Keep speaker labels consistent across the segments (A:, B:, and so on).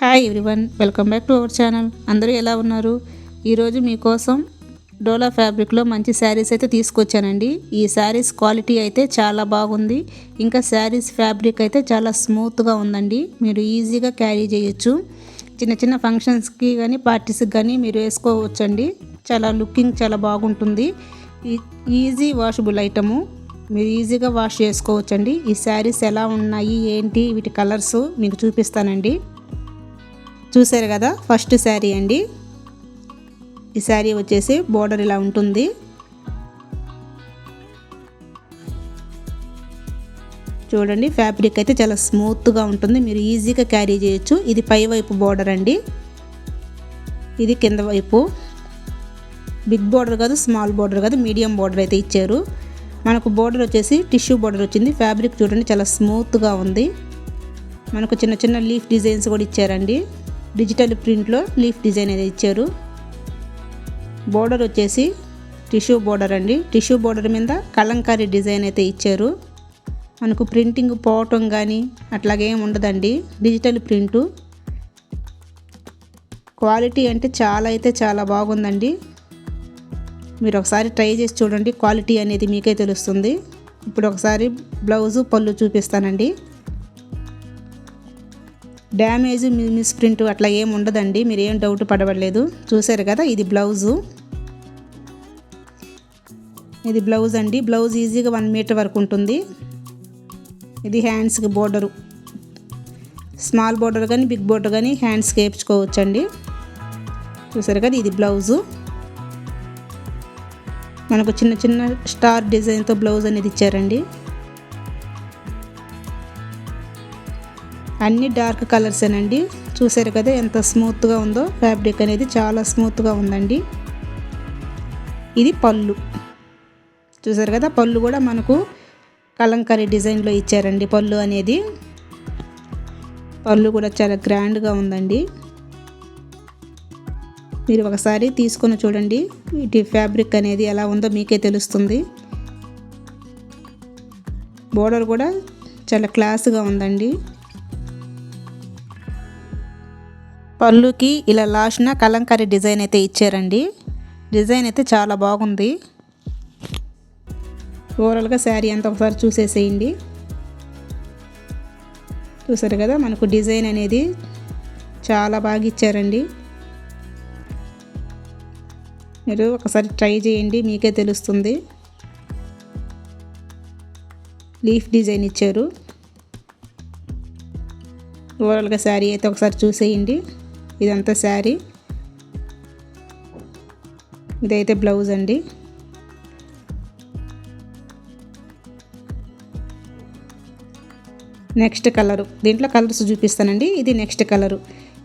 A: Hi everyone welcome back to our channel. అందరూ ఎలా ఉన్నారు? ఈరోజు మీకోసం డోలా ఫ్యాబ్రిక్లో మంచి శారీస్ అయితే తీసుకొచ్చానండి. ఈ శారీస్ క్వాలిటీ అయితే చాలా బాగుంది. ఇంకా శారీస్ ఫ్యాబ్రిక్ అయితే చాలా స్మూత్గా ఉందండి. మీరు ఈజీగా క్యారీ చేయొచ్చు. చిన్న చిన్న ఫంక్షన్స్కి కానీ పార్టీస్కి కానీ మీరు వేసుకోవచ్చండి. చాలా లుకింగ్ చాలా బాగుంటుంది. Easy washable item. మీరు ఈజీగా వాష్ చేసుకోవచ్చండి. ఈ శారీస్ ఎలా ఉన్నాయి ఏంటి వీటి కలర్స్ మీకు చూపిస్తానండి. చూసారు కదా ఫస్ట్ శారీ అండి. ఈ శారీ వచ్చేసి బోర్డర్ ఇలా ఉంటుంది. చూడండి ఫ్యాబ్రిక్ అయితే చాలా స్మూత్గా ఉంటుంది. మీరు ఈజీగా క్యారీ చేయొచ్చు. ఇది పై వైపు బోర్డర్ అండి. ఇది కింద వైపు. బిగ్ బోర్డర్ కాదు స్మాల్ బోర్డర్ కాదు మీడియం బోర్డర్ అయితే ఇచ్చారు. మనకు బోర్డర్ వచ్చేసి టిష్యూ బోర్డర్ వచ్చింది. ఫ్యాబ్రిక్ చూడండి చాలా స్మూత్గా ఉంది. మనకు చిన్న చిన్న లీఫ్ డిజైన్స్ కూడా ఇచ్చారండి. డిజిటల్ ప్రింట్లో లీఫ్ డిజైన్ అయితే ఇచ్చారు. బోర్డర్ వచ్చేసి టిష్యూ బోర్డర్ అండి. టిష్యూ బోర్డర్ మీద కలంకారీ డిజైన్ అయితే ఇచ్చారు. మనకు ప్రింటింగ్ పోవటం కానీ అట్లాగేం ఉండదండి. Digital print. క్వాలిటీ అంటే చాలా అయితే చాలా బాగుందండి. మీరు ఒకసారి ట్రై చేసి చూడండి క్వాలిటీ అనేది మీకే తెలుస్తుంది. ఇప్పుడు ఒకసారి బ్లౌజు పళ్ళు చూపిస్తానండి. డ్యామేజ్ మిస్ ప్రింట్ అట్లా ఏం ఉండదండి. మీరు ఏం డౌట్ పడవలేదు చూసారు కదా ఇది బ్లౌజు. ఇది బ్లౌజ్ అండి. బ్లౌజ్ ఈజీగా వన్ మీటర్ వరకు ఉంటుంది. ఇది హ్యాండ్స్కి బోర్డరు. స్మాల్ బోర్డర్ కానీ బిగ్ బోర్డర్ కానీ హ్యాండ్స్కి వేయించుకోవచ్చండి. చూసారు కదా ఇది బ్లౌజు. మనకు చిన్న చిన్న స్టార్ డిజైన్తో బ్లౌజ్ అనేది ఇచ్చారండి. అన్ని డార్క్ కలర్సేనండి చూసారు కదా ఎంత స్మూత్గా ఉందో. ఫ్యాబ్రిక్ అనేది చాలా స్మూత్గా ఉందండి. ఇది పళ్ళు. చూసారు కదా పళ్ళు కూడా మనకు కలంకారీ డిజైన్లో ఇచ్చారండి పళ్ళు అనేది. పళ్ళు కూడా చాలా గ్రాండ్గా ఉందండి. మీరు ఒకసారి తీసుకొని చూడండి. వీటి ఫ్యాబ్రిక్ అనేది ఎలా ఉందో మీకే తెలుస్తుంది. బోర్డర్ కూడా చాలా క్లాస్గా ఉందండి. పళ్ళుకి ఇలా లాస్ట్న కలంకారీ డిజైన్ అయితే ఇచ్చారండి. డిజైన్ అయితే చాలా బాగుంది. ఓవరాల్గా శారీ అంతా ఒకసారి చూసేసేయండి. చూసారు కదా మనకు డిజైన్ అనేది చాలా బాగా ఇచ్చారండి. మీరు ఒకసారి ట్రై చేయండి మీకే తెలుస్తుంది. లీఫ్ డిజైన్ ఇచ్చారు. ఓవరాల్గా శారీ అయితే ఒకసారి చూసేయండి. ఇదంతా శారీ. ఇదైతే బ్లౌజ్ అండి. Next colour. దీంట్లో కలర్స్ చూపిస్తానండి. ఇది నెక్స్ట్ కలరు.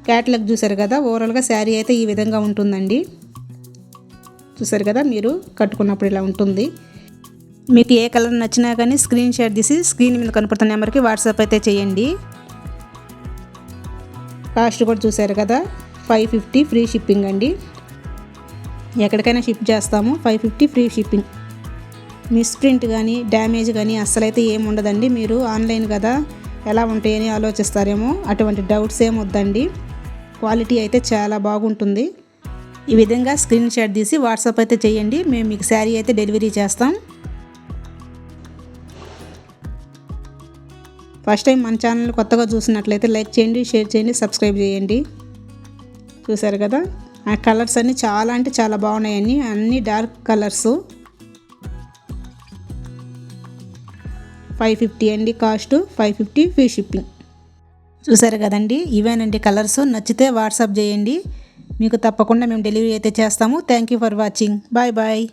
A: క్యాట్లాగ్ చూసారు కదా ఓవరాల్గా శారీ అయితే ఈ విధంగా ఉంటుందండి. చూసారు కదా మీరు కట్టుకున్నప్పుడు ఇలా ఉంటుంది. మీకు ఏ కలర్ నచ్చినా కానీ స్క్రీన్ షాట్ తీసి స్క్రీన్ మీద కనపడుతున్న నెంబర్కి వాట్సాప్ అయితే చేయండి. కాస్ట్ కూడా చూసారు కదా ఫైవ్ ఫిఫ్టీ ఫ్రీ షిప్పింగ్ అండి. ఎక్కడికైనా షిప్ చేస్తాము five fifty free shipping misprint కానీ డ్యామేజ్ కానీ అస్సలైతే ఏమి ఉండదండి. మీరు ఆన్లైన్ కదా ఎలా ఉంటాయని ఆలోచిస్తారేమో అటువంటి డౌట్స్ ఏం వద్దండి. క్వాలిటీ అయితే చాలా బాగుంటుంది. ఈ విధంగా స్క్రీన్ షాట్ తీసి వాట్సాప్ అయితే చేయండి. మేము మీకు శారీ అయితే డెలివరీ చేస్తాం. ఫస్ట్ టైం మన ఛానల్ కొత్తగా చూసినట్లయితే లైక్ చేయండి షేర్ చేయండి సబ్స్క్రైబ్ చేయండి. చూసారు కదా? ఆ కలర్స్ అన్నీ చాలా అంటే చాలా బాగున్నాయని అన్ని. Dark colours. ఫైవ్ ఫిఫ్టీ అండి cost. Five fifty free shipping. చూసారు కదండి? ఇవేనండి కలర్స్. నచ్చితే వాట్సాప్ చేయండి. మీకు తప్పకుండా మేము డెలివరీ అయితే చేస్తాము. Thank you for watching. Bye bye.